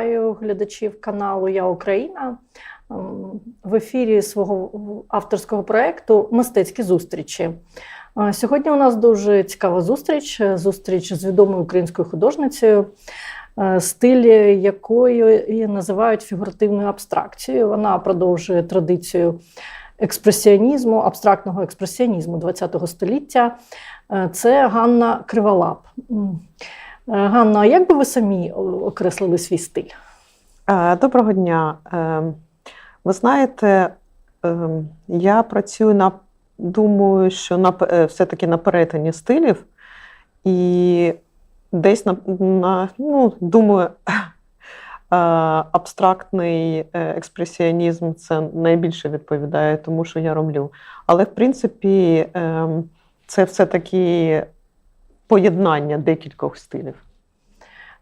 Вітаю, глядачів каналу Я Україна Ем, в ефірі свого авторського проєкту Мистецькі зустрічі. Е, Сьогодні у нас дуже цікава зустріч. е, Зустріч з відомою українською художницею, е, стиль якої називають фігуративною абстракцією. Вона продовжує традицію експресіонізму, абстрактного експресіонізму ХХ століття. Це Ганна Криволап. Е, а як би ви самі окреслили свій стиль? Е, Доброго дня. Е, Ви знаєте, я працюю на думаю, що на все-таки на перетині стилів, і десь на, на ну, думаю, абстрактний експресіонізм це найбільше відповідає тому, що я роблю. Але в принципі, е, це все-таки поєднання декількох стилів.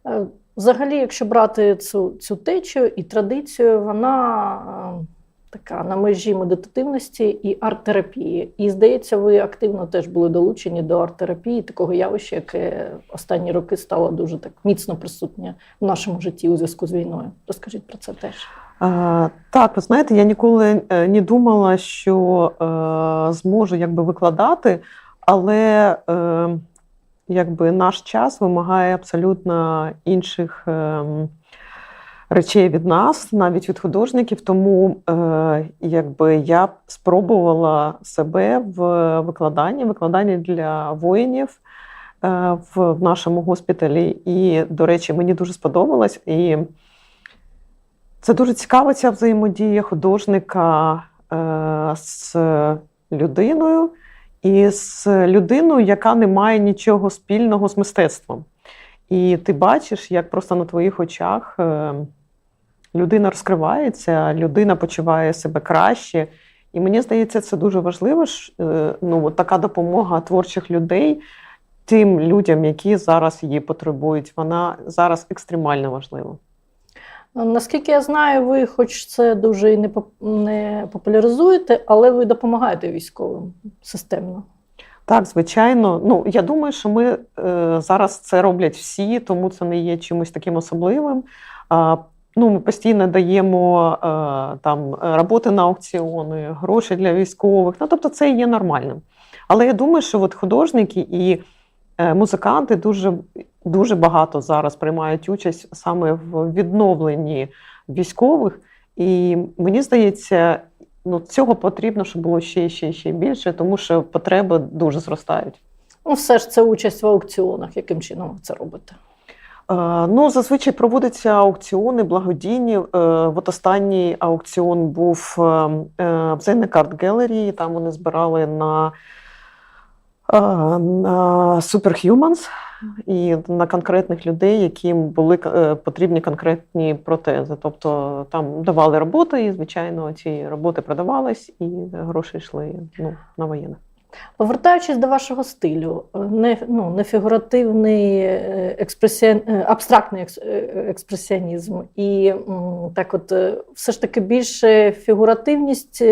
Е, Взагалі, якщо брати цю, цю течію і традицію, вона е, така на межі медитативності і арт-терапії. І здається, ви активно теж були долучені до арт-терапії, такого явища, яке останні роки стало дуже так міцно присутнє в нашому житті у зв'язку з війною. Розкажіть про це теж. А, Так, ви знаєте, я ніколи е, не думала, що е, зможу якби викладати, але е, якби наш час вимагає абсолютно інших е, речей від нас, навіть від художників. Тому е, якби я спробувала себе в викладанні, викладанні для воїнів. е, В нашому госпіталі, і, до речі, мені дуже сподобалось. І це дуже цікава ця взаємодія художника з людиною і з людиною, яка не має нічого спільного з мистецтвом. І ти бачиш, як просто на твоїх очах е, людина розкривається, людина почуває себе краще. І мені здається, це дуже важливо. е, Ну, така допомога творчих людей тим людям, які зараз її потребують. Вона зараз екстремально важлива. Наскільки я знаю, ви, хоч це дуже і не популяризуєте, але ви допомагаєте військовим системно. Так, звичайно. Ну я думаю, що ми е, зараз це роблять всі, тому це не є чимось таким особливим. А, ну, ми постійно даємо е, там роботи на аукціони, гроші для військових. Ну, тобто, це є нормальним. Але я думаю, що от художники і е, музиканти дуже, дуже багато зараз приймають участь саме в відновленні військових. І мені здається, ну, цього потрібно, щоб було ще, ще, ще більше, тому що потреби дуже зростають. Ну, все ж це участь в аукціонах. Яким чином ви це робите? Е, Ну, зазвичай проводяться аукціони благодійні. Е, От останній аукціон був е, е, в Zene Card Gallery, Там вони збирали на, на Superhumans і на конкретних людей, яким були е, потрібні конкретні протези. Тобто там давали роботи, і, звичайно, ці роботи продавались, і гроші йшли ну, на воєнних. Повертаючись до вашого стилю, е, не, ну, не фігуративний е, експресіон, е, абстрактний експресіонізм, і так от все ж таки більше фігуративність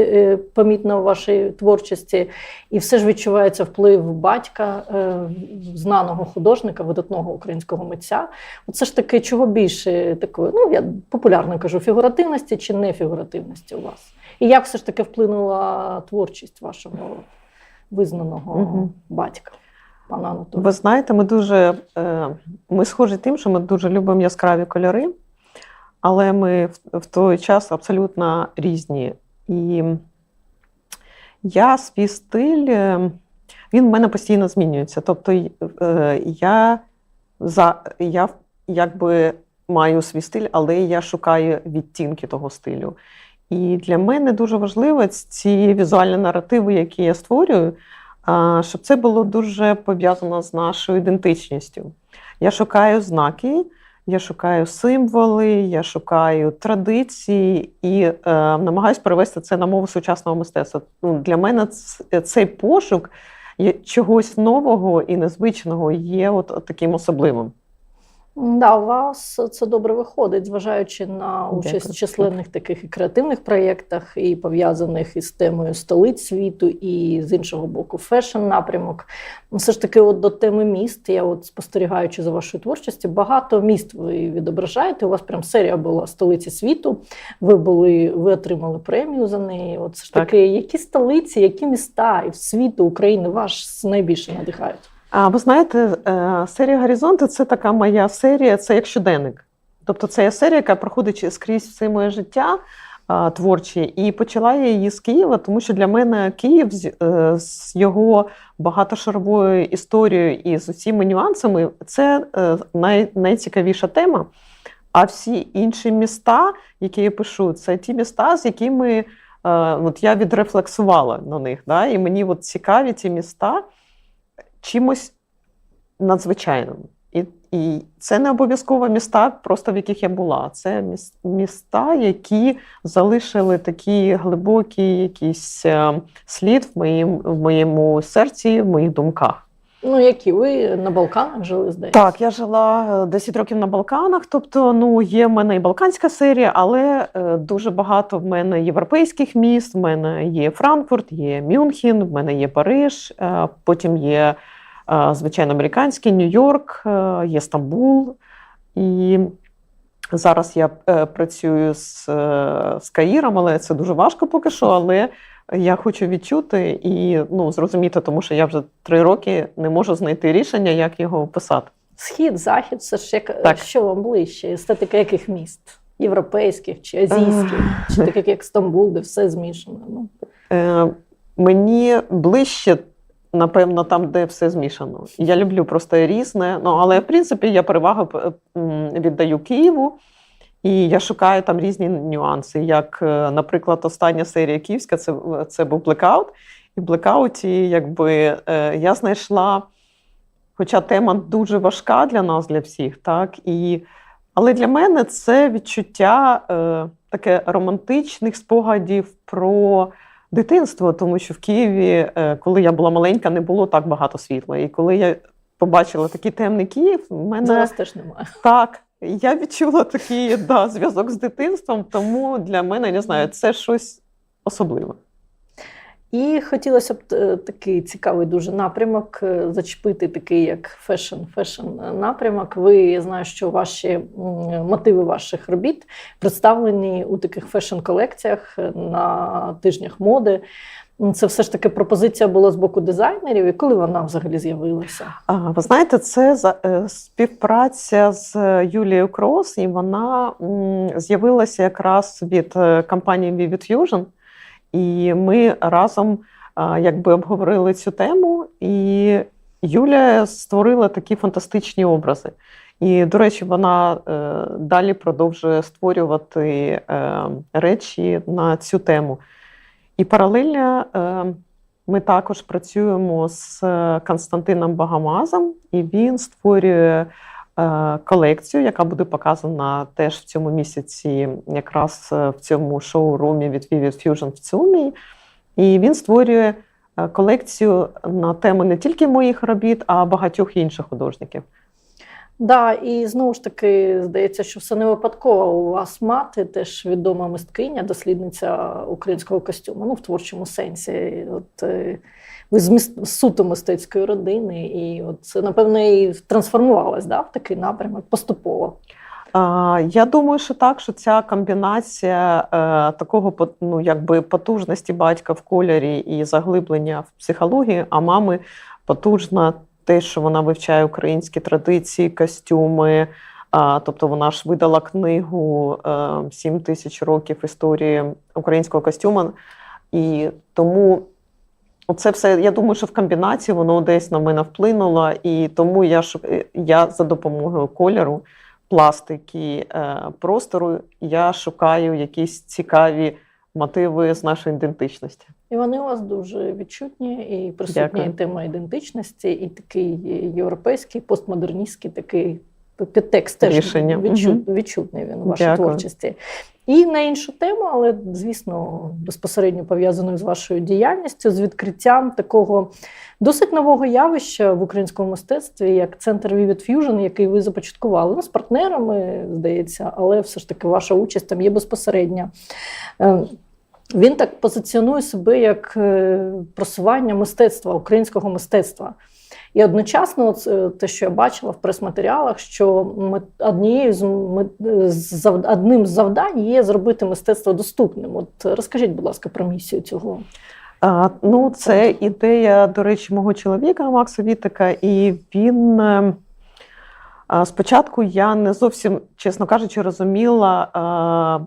помітна у вашій творчості, і все ж відчувається вплив батька, знаного художника, видатного українського митця. От все ж таки, чого більше такої, ну я популярно кажу, фігуративності чи не фігуративності у вас? І як все ж таки вплинула творчість вашого? Визнаного Мгм. батька, пана Анатолія. Ви знаєте, ми дуже е, ми схожі тим, що ми дуже любимо яскраві кольори, але ми в, в той час абсолютно різні. І я свій стиль, е, він в мене постійно змінюється. Тобто е, я, за, я якби маю свій стиль, але я шукаю відтінки того стилю. І для мене дуже важливо ці візуальні наративи, які я створюю, щоб це було дуже пов'язано з нашою ідентичністю. Я шукаю знаки, я шукаю символи, я шукаю традиції і е, намагаюся перевести це на мову сучасного мистецтва. Ну, для мене цей пошук чогось нового і незвичного є от, от таким особливим. Да, у вас це добре виходить, зважаючи на участь Дякую. в численних таких і креативних проєктах, і пов'язаних із темою столиць світу, і з іншого боку, фешн напрямок. Ну, Все ж таки, от до теми міст, я от спостерігаючи за вашою творчістю, багато міст ви відображаєте. У вас прям серія була столиці світу. Ви були, ви отримали премію за неї. От все ж Так. таки, які столиці, які міста і світу України вас найбільше надихають? А ви знаєте, е, серія Горизонти це така моя серія, це як щоденник. Тобто це є серія, яка проходить скрізь все моє життя творче. І почала я її з Києва, тому що для мене Київ з, е, його багатошаровою історією і з усіма нюансами це е, най, найцікавіша тема. А всі інші міста, які я пишу, це ті міста, з якими от я відрефлексувала на них. Да? І мені от цікаві ці міста чимось надзвичайним. І, і це не обов'язково міста, просто в яких я була. Це міс- міста, які залишили такий глибокий якийсь е, слід в, моїм, в моєму серці, в моїх думках. Ну, які ви на Балканах жили, здається? Так, я жила е, 10 років на Балканах. Тобто, ну є в мене і балканська серія, але е, дуже багато в мене європейських міст. В мене є Франкфурт, є Мюнхен, в мене є Париж, е, потім є е, звичайно американський Нью-Йорк, е, є Стамбул. І зараз я е, працюю з, е, з Каїром, але це дуже важко поки що. Але я хочу відчути і ну, зрозуміти, тому що я вже три роки не можу знайти рішення, як його описати. Схід, захід, це ж як Так. що вам ближче? Естетика яких міст? Європейських чи азійських, чи таких як Стамбул, де все змішано. Ну, Е, мені ближче, напевно, там, де все змішано. Я люблю просто різне. Ну, але в принципі я перевагу е, віддаю Києву. І я шукаю там різні нюанси. Як, е, наприклад, остання серія Київська це, це був блекаут. І в блекауті, якби е, я знайшла, хоча тема дуже важка для нас, для всіх, так, і, але для мене це відчуття е, таке романтичних спогадів про дитинство, тому що в Києві, е, коли я була маленька, не було так багато світла. І коли я побачила такий темний Київ, в мене зараз теж немає. так. Я відчула такий да, зв'язок з дитинством, тому для мене не знаю, це щось особливе. І хотілося б е, такий цікавий дуже напрямок е, зачепити, такий як фешн, фешн напрямок. Ви я знаю, що ваші мотиви ваших робіт представлені у таких фешн-колекціях е, на тижнях моди. Це все ж таки пропозиція була з боку дизайнерів, і коли вона взагалі з'явилася? Ви знаєте, це співпраця з Юлією Крос, і вона з'явилася якраз від компанії Vivid Fusion. І ми разом якби обговорили цю тему, і Юля створила такі фантастичні образи. І, до речі, вона е, далі продовжує створювати е, речі на цю тему. І паралельно е, ми також працюємо з Константином Багамазом, і він створює колекцію, яка буде показана теж в цьому місяці, якраз е, в цьому шоурумі від Vivid Fusion в Цумі. І він створює е, колекцію на теми не тільки моїх робіт, а багатьох інших художників. Да, і знову ж таки здається, що все не випадково. У вас мати теж відома мисткиня, дослідниця українського костюму, ну в творчому сенсі. От е, ви з міс- з суто мистецької родини, і от це напевно і трансформувалось да, в такий напрямок поступово. Я думаю, що так, що ця комбінація е, такого ну, якби потужності батька в кольорі і заглиблення в психології, а мами потужна те, що вона вивчає українські традиції, костюми. Тобто вона ж видала книгу е, «Сім тисяч років історії українського костюма. І тому це все, я думаю, що в комбінації воно десь на мене вплинуло, і тому я, ш- я за допомогою кольору пластики, е, простору, я шукаю якісь цікаві мотиви з нашої ідентичності. І вони у вас дуже відчутні, і присутня Дякую. тема ідентичності, і такий європейський, постмодерністський такий підтекст теж Рішення. відчут, Мгм. відчутний він у вашій Дякую. творчості. І на іншу тему, але звісно, безпосередньо пов'язаною з вашою діяльністю, з відкриттям такого досить нового явища в українському мистецтві, як центр Vivid Fusion, який ви започаткували ну, з партнерами, здається, але все ж таки ваша участь там є безпосередня. Е, Він так позиціонує себе як е, просування мистецтва, українського мистецтва. І одночасно, е, те, що я бачила в прес-матеріалах, що однією з, одним з завдань є зробити мистецтво доступним. От розкажіть, будь ласка, про місію цього. А, ну, це ідея, до речі, мого чоловіка Макса Вітика, і він. е, Спочатку я не зовсім, чесно кажучи, розуміла а,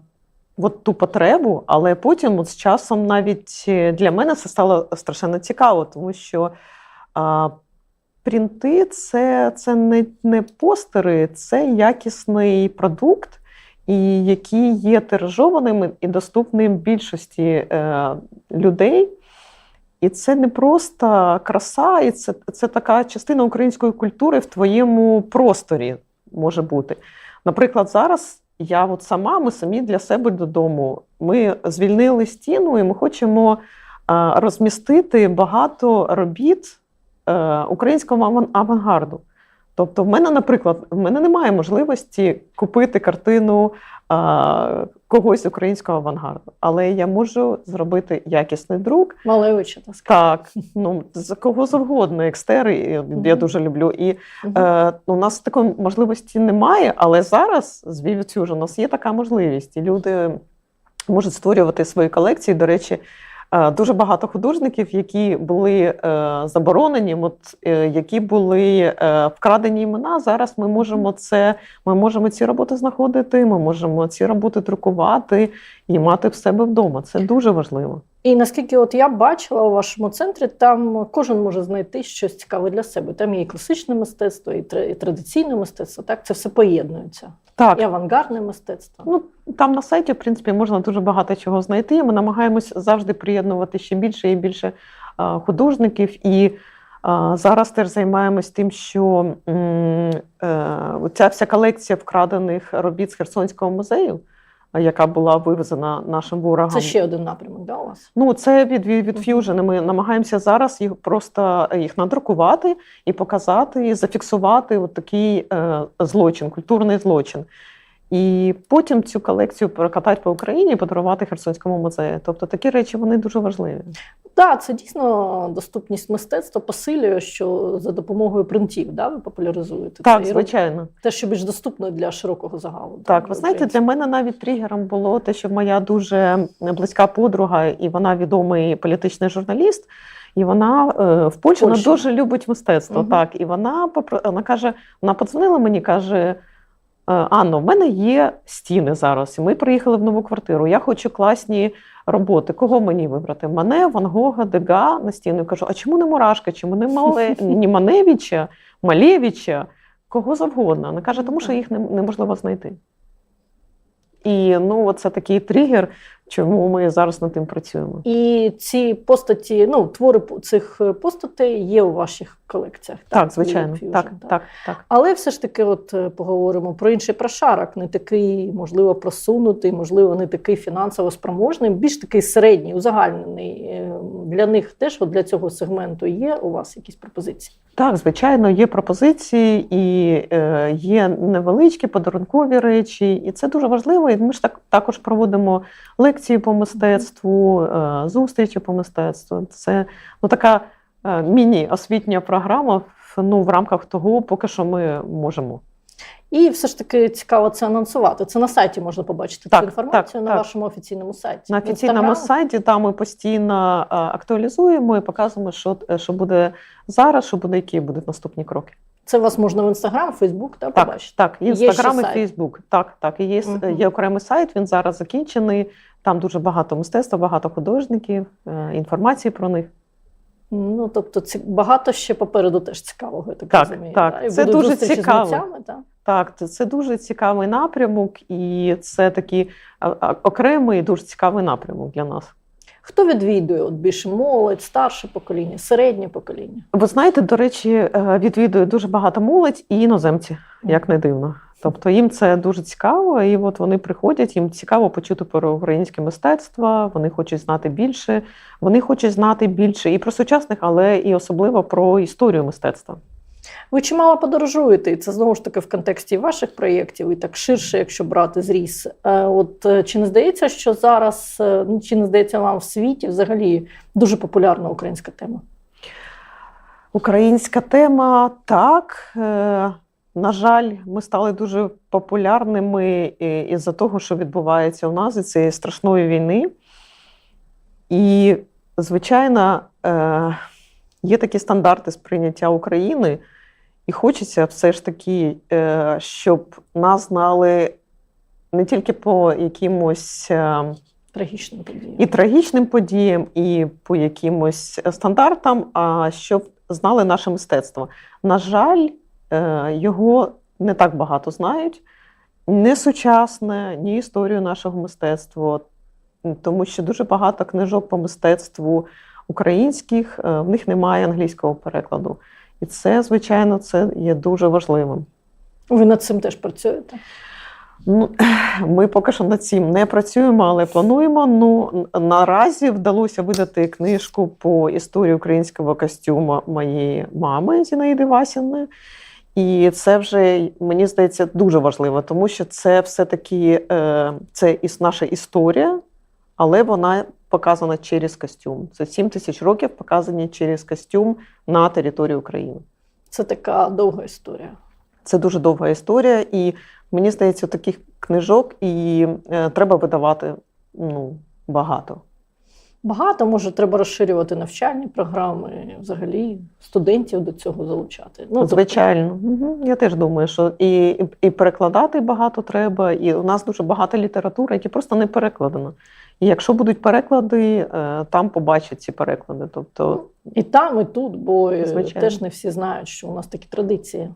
от ту потребу, але потім, от з часом, навіть е, для мене це стало страшенно цікаво, тому що а, принти це, це не, не постери, це якісний продукт, і який є тиражованим і доступним більшості е, людей. І це не просто краса, і це, це така частина української культури в твоєму просторі може бути. Наприклад, зараз я от сама, ми самі для себе додому. Ми звільнили стіну, і ми хочемо а, розмістити багато робіт е, українського авангарду. Тобто, в мене, наприклад, в мене немає можливості купити картину а, когось українського авангарду, але я можу зробити якісний друк. Малевича, так сказати. Так, ну з кого завгодно, екстери, я дуже люблю. І Мгм. е, у нас такої можливості немає, але зараз з Vivid у нас є така можливість, і люди можуть створювати свої колекції. До речі, е, дуже багато художників, які були е, заборонені, е, які були е, вкрадені імена. Зараз ми можемо це, ми можемо ці роботи знаходити, ми можемо ці роботи друкувати і мати в себе вдома. Це дуже важливо. І наскільки от я бачила у вашому центрі, там кожен може знайти щось цікаве для себе. Там є і класичне мистецтво, і традиційне мистецтво. Так, це все поєднується. Так, І авангардне мистецтво. Ну, там на сайті, в принципі, можна дуже багато чого знайти. Ми намагаємось завжди приєднувати ще більше і більше художників. І зараз теж займаємось тим, що е, ця вся колекція вкрадених робіт з Херсонського музею, яка була вивезена нашим ворогам. Це ще один напрямок, да, у вас? Ну, це від, від, від Fusion. Ми намагаємося зараз їх просто їх надрукувати і показати, і зафіксувати от такий е, злочин, культурний злочин. І потім цю колекцію прокатати по Україні і подарувати Херсонському музею. Тобто такі речі вони дуже важливі. Так, це дійсно доступність мистецтва посилює, що за допомогою принтів да, ви популяризуєте Так, це звичайно. те, що більш доступно для широкого загалу. Так, ви знаєте, для мене навіть тригером було те, що моя дуже близька подруга, і вона відомий політичний журналіст. І вона е, в Польщі вона дуже любить мистецтво. Мгм. Так, і вона вона каже: вона подзвонила мені, каже: «Е, Анно, в мене є стіни зараз. І ми приїхали в нову квартиру. Я хочу класні роботи. Кого мені вибрати? Мене, Ван Гога, Дега на стіну. Я кажу: а чому не Мурашка? Чому не Мале... ні Маневича, Малевича? Кого завгодно. Вона каже, тому що їх неможливо знайти. І ну, це такий тригер, чому ми зараз над тим працюємо. І ці постаті, ну, твори цих постатей є у ваших колекціях. Так, звичайно. Fusion, Так, так, так. Але все ж таки, от е, поговоримо про інший прошарок, не такий, можливо, просунутий, можливо, не такий фінансово спроможний, більш такий середній, узагальнений. Е, Для них теж, от для цього сегменту, є у вас якісь пропозиції? Так, звичайно, є пропозиції і е, є невеличкі подарункові речі, і це дуже важливо. І ми ж так також проводимо лекції по мистецтву, е, зустрічі по мистецтву. Це ну така е, міні-освітня програма ну, в рамках того, поки що ми можемо. І все ж таки цікаво це анонсувати. Це на сайті можна побачити Так, цю інформацію так, на так. вашому офіційному сайті. На офіційному Інстаграм? сайті там ми постійно е, актуалізуємо і показуємо, що, що буде зараз, що буде, які будуть наступні кроки. Це вас можна в інстаграм, Фейсбук та Так, побачити. так, інстаграм і. Фейсбук. Так, так. І є, Мгм. є окремий сайт, він зараз закінчений. Там дуже багато мистецтва, багато художників, е, інформації про них. Ну тобто, ці багато ще попереду теж цікавого, я так, Так, розумію. так. да? І Це дуже цікаво. з митцями, так? Так, це- дуже цікавий напрямок, і це такий окремий, дуже цікавий напрямок для нас. Хто відвідує? От більше молодь, старше покоління, середнє покоління. Ви знаєте, до речі, е, відвідує дуже багато молодь і іноземці, як не дивно. Тобто їм це дуже цікаво, і от вони приходять, їм цікаво почути про українське мистецтво, вони хочуть знати більше. Вони хочуть знати більше і про сучасних, але і особливо про історію мистецтва. Ви чимало подорожуєте, і це знову ж таки в контексті ваших проєктів, і так ширше, якщо брати зріз. Е, От е, чи не здається, що зараз, е, ну, чи не здається вам в світі взагалі дуже популярна українська тема? Українська тема так. На жаль, ми стали дуже популярними із-за того, що відбувається у нас із цієї страшної війни. І, звичайно, є такі стандарти сприйняття України, і хочеться все ж таки, е, щоб нас знали не тільки по якимось. е, Трагічна подія. і трагічним подіям, і по якимось стандартам, а щоб знали наше мистецтво. На жаль, е, його не так багато знають. Не сучасне, ні історію нашого мистецтва, тому що дуже багато книжок по мистецтву українських, в них немає англійського перекладу. І це, звичайно, це є дуже важливим. Ви над цим теж працюєте? Ну, ми поки що над цим не працюємо, але плануємо. Ну наразі вдалося видати книжку по історії українського костюму моєї мами Зінаїди Васіни. І це вже мені здається дуже важливо, тому що це все-таки е, це наша історія, але вона показана через костюм. Це 7 тисяч років показані через костюм на території України. Це така довга історія. Це дуже довга історія, і мені здається, таких книжок і е, треба видавати ну, багато. Багато може треба розширювати навчальні програми, взагалі студентів до цього залучати. Ну, тобто, Звичайно, я теж думаю, що і, і, і перекладати багато треба, і у нас дуже багато літератури, які просто не перекладено. І якщо будуть переклади, е, там побачать ці переклади. Тобто, і там, і тут, бо е, Звичайно. теж не всі знають, що у нас такі традиції.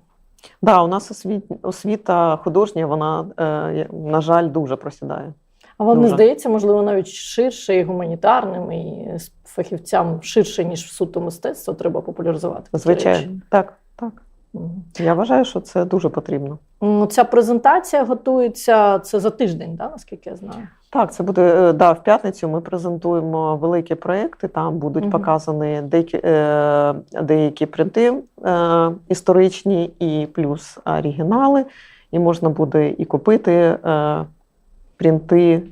да, у нас освіт, освіта художня, вона, е, на жаль, дуже просідає. А вам не здається, можливо, навіть ширше і гуманітарним, і фахівцям ширше, ніж в суто мистецтво, треба популяризувати. такі речі? Звичайно, так, так. Я вважаю, що це дуже потрібно. Ну, Ця презентація готується це за тиждень, да, наскільки я знаю. Так, це буде е, да, в п'ятницю. Ми презентуємо великі проекти. Там будуть Мгм. показані деякі, е, деякі принти е, історичні і плюс оригінали. І можна буде і купити принти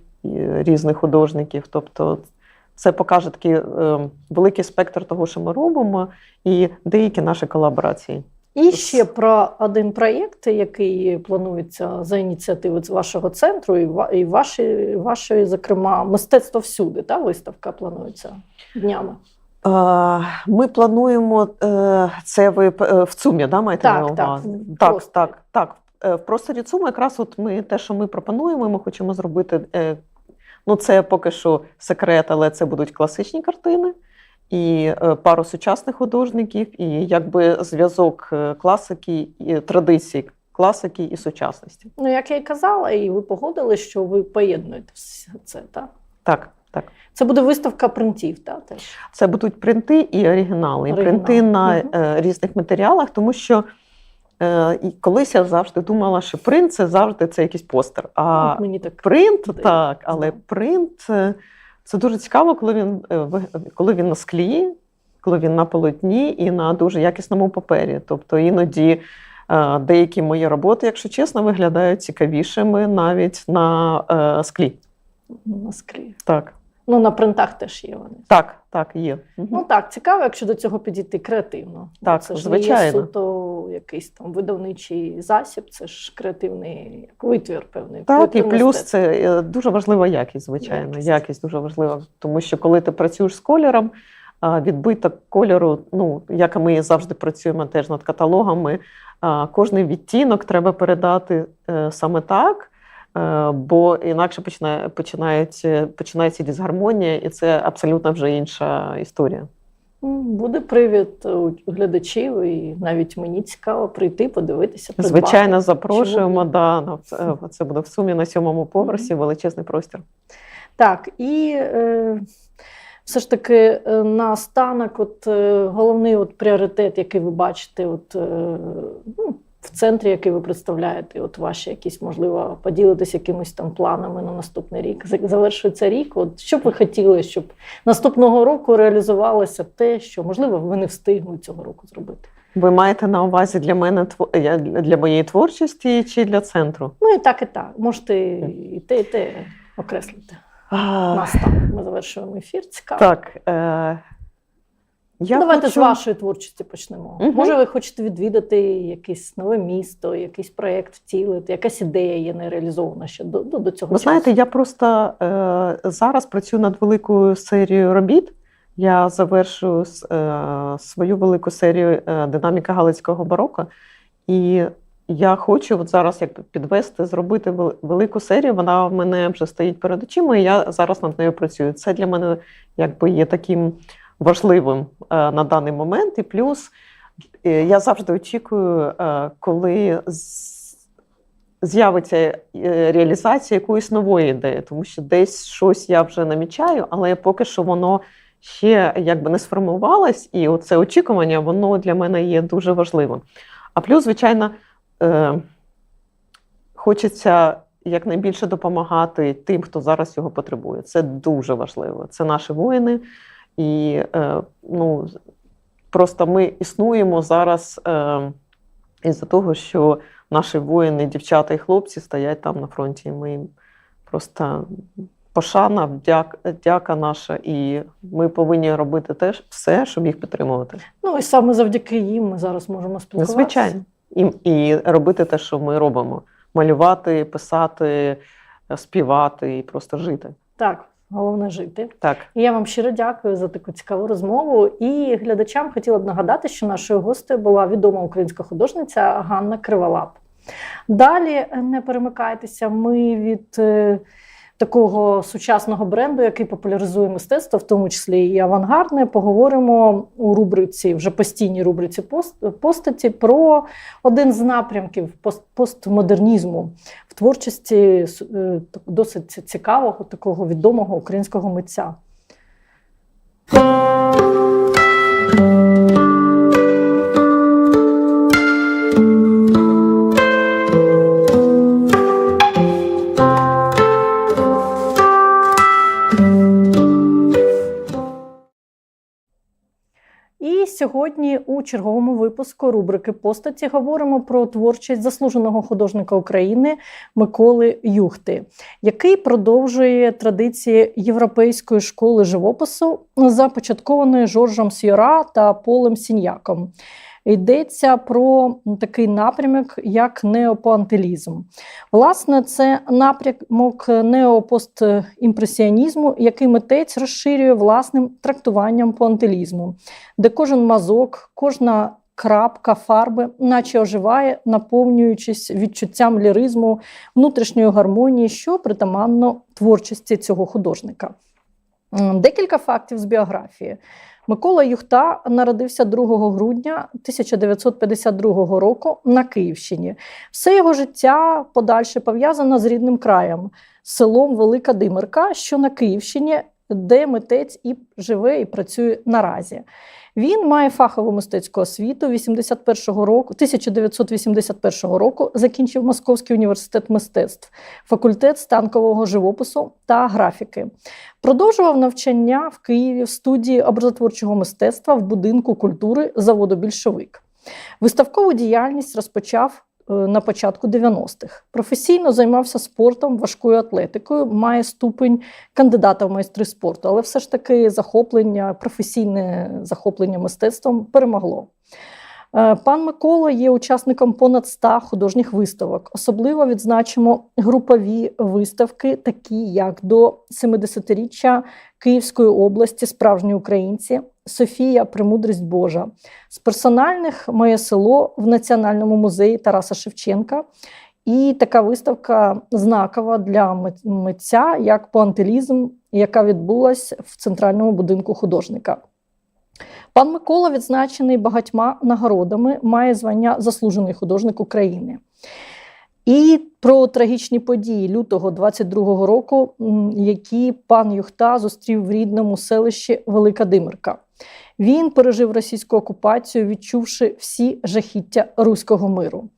різних художників. Тобто це покаже такий великий спектр того, що ми робимо, і деякі наші колаборації. І ще про один проєкт, який планується за ініціативи з вашого центру, і ва- ваші, вашої, зокрема, мистецтво всюди. Та виставка планується днями. Ми плануємо е, це ви е, в ЦУМі, да, маєте Так, на так, увазі? Так, просторі. так, так. Е, В просторі ЦУМу якраз от ми те, що ми пропонуємо, ми хочемо зробити. Ну, це поки що секрет, але це будуть класичні картини і е, пару сучасних художників, і якби зв'язок е, класики і традицій класики і сучасності. Ну, як я й казала, і ви погодили, що ви поєднуєте все це. Так? Так, так. Це буде виставка принтів, та, теж. Це будуть принти і оригінали. І Оригінал. принти на е, різних матеріалах, тому що е, і колись я завжди думала, що принт це завжди це якийсь постер. А мені так принт так, але принт е, це дуже цікаво, коли він, е, коли він на склі, коли він на полотні і на дуже якісному папері. Тобто іноді. е, Деякі мої роботи, якщо чесно, виглядають цікавішими навіть на е, склі. на склі. Так, Ну, на принтах теж є вони. так, так, є. Мгм. Ну так, цікаво, якщо до цього підійти креативно. Так, це ж не є суто якийсь там видавничий засіб, це ж креативний як витвір певний. Так, і плюс це е, дуже важлива якість, звичайно. Якість. Якість, дуже важлива. Тому що коли ти працюєш з кольором, відбиток кольору, ну як ми завжди працюємо теж над каталогами, кожний відтінок треба передати е, саме так. Е, Бо інакше починає, починають, починається дисгармонія, і це абсолютно вже інша історія. Буде привід у глядачів, і навіть мені цікаво прийти, подивитися. придбати. Звичайно, запрошуємо. Да, це, буде в сумі на сьомому поверсі, величезний простір. Так, і е, все ж таки е, наостанок, от, е, головний от, пріоритет, який ви бачите от, е, в центрі, який ви представляєте, от ваші якісь, можливо, поділитися якимись там планами на наступний рік. За- Завершується рік. От що б ви хотіли, щоб наступного року реалізувалося те, що можливо ви не встигли цього року зробити? Ви маєте на увазі для мене для моєї творчості чи для центру? Ну і так, і так. Можете і те, і те окреслити. А, Нас там ми завершуємо ефір. Цікаво. Так. Е, я Давайте хочу... з вашої творчості почнемо. Мгм. Може, ви хочете відвідати якесь нове місто, якийсь проєкт втілити, якась ідея є не реалізована ще до, до, до цього. Ви часу. знаєте, я просто е, зараз працюю над великою серією робіт. Я завершую е, свою велику серію е, динаміка галицького бароко. І я хочу от зараз як підвести, зробити велику серію. Вона в мене вже стоїть перед очима, і я зараз над нею працюю. Це для мене якби є таким важливим е, на даний момент. І плюс е, я завжди очікую, е, коли з'явиться реалізація якоїсь нової ідеї, тому що десь щось я вже намічаю, але поки що воно ще якби не сформувалось, і оце очікування воно для мене є дуже важливим. А плюс, звичайно, хочеться якнайбільше допомагати тим, хто зараз цього потребує. Це дуже важливо. Це наші воїни. І е, ну, просто ми існуємо зараз е, із-за того, що наші воїни, дівчата і хлопці стоять там на фронті. І ми їм просто пошана, вдяк, дяка наша, і ми повинні робити теж все, щоб їх підтримувати. Ну і саме завдяки їм ми зараз можемо спілкуватися. Звичайно. І, і робити те, що ми робимо: малювати, писати, співати і просто жити. Так, головне жити. Так. І я вам щиро дякую за таку цікаву розмову. І глядачам хотіла б нагадати, що нашою гостею була відома українська художниця Ганна Криволап. Далі е, не перемикайтеся. Ми від е, такого сучасного бренду, який популяризує мистецтво, в тому числі і авангардне, поговоримо у рубриці, вже постійній рубриці пост- постаті, про один з напрямків пост- постмодернізму в творчості е, досить цікавого, такого відомого українського митця. Сьогодні у черговому випуску рубрики Постаті говоримо про творчість заслуженого художника України Миколи Юхти, який продовжує традиції європейської школи живопису, започаткованої Жоржем Сьора та Полем Сіньяком. Йдеться про такий напрямок, як неопоантилізм. Власне, це напрямок неопостімпресіонізму, який митець розширює власним трактуванням поантилізму, де кожен мазок, кожна крапка фарби, наче оживає, наповнюючись відчуттям ліризму, внутрішньої гармонії, що притаманно творчості цього художника. Декілька фактів з біографії. Микола Юхта народився 2 грудня 1952 року на Київщині. Все його життя подальше пов'язано з рідним краєм, селом Велика Димирка, що на Київщині, де митець і живе і працює наразі. Він має фахову мистецьку освіту 81-го року, 1981 року закінчив Московський університет мистецтв, факультет станкового живопису та графіки. Продовжував навчання в Києві в студії образотворчого мистецтва в будинку культури заводу Більшовик. Виставкову діяльність розпочав на початку 90-х. Професійно займався спортом, важкою атлетикою, має ступень кандидата в майстри спорту, але все ж таки захоплення, професійне захоплення мистецтвом перемогло. Е, Пан Микола є учасником понад 100 художніх виставок. Особливо відзначимо групові виставки, такі як до 70-річчя Київської області Справжні українці, Софія Премудрість Божа. З персональних моє село в Національному музеї Тараса Шевченка. І така виставка знакова для митця як поантилізм, яка відбулась в центральному будинку художника. Пан Микола відзначений багатьма нагородами, має звання заслужений художник України. І про трагічні події лютого 22-го року, які пан Юхта зустрів в рідному селищі Велика Димирка. Він пережив російську окупацію, відчувши всі жахіття руського миру.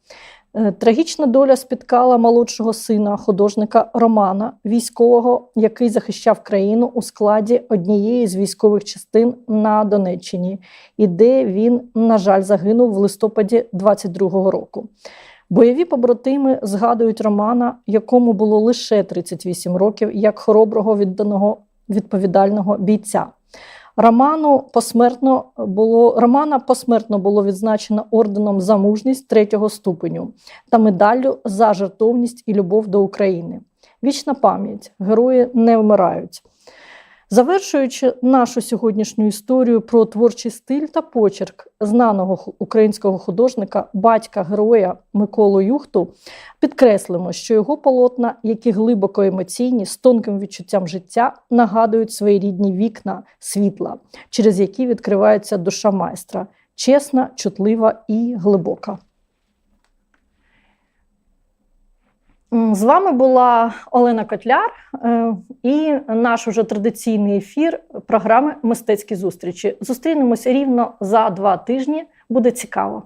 Е, Трагічна доля спіткала молодшого сина художника Романа, військового, який захищав країну у складі однієї з військових частин на Донеччині, і де він, на жаль, загинув в листопаді 22-го року. Бойові побратими згадують Романа, якому було лише 38 років, як хороброго відданого відповідального бійця. Роману посмертно було Романа посмертно було відзначено орденом за мужність третього ступеню та медаллю за жертовність і любов до України. Вічна пам'ять, герої не вмирають. Завершуючи нашу сьогоднішню історію про творчий стиль та почерк знаного українського художника, батька героя Миколу Юхту, підкреслимо, що його полотна, які глибоко емоційні, з тонким відчуттям життя, нагадують своєрідні вікна світла, через які відкривається душа майстра, чесна, чутлива і глибока. З вами була Олена Котляр е, і наш уже традиційний ефір програми Мистецькі зустрічі. Зустрінемося рівно за два тижні. Буде цікаво.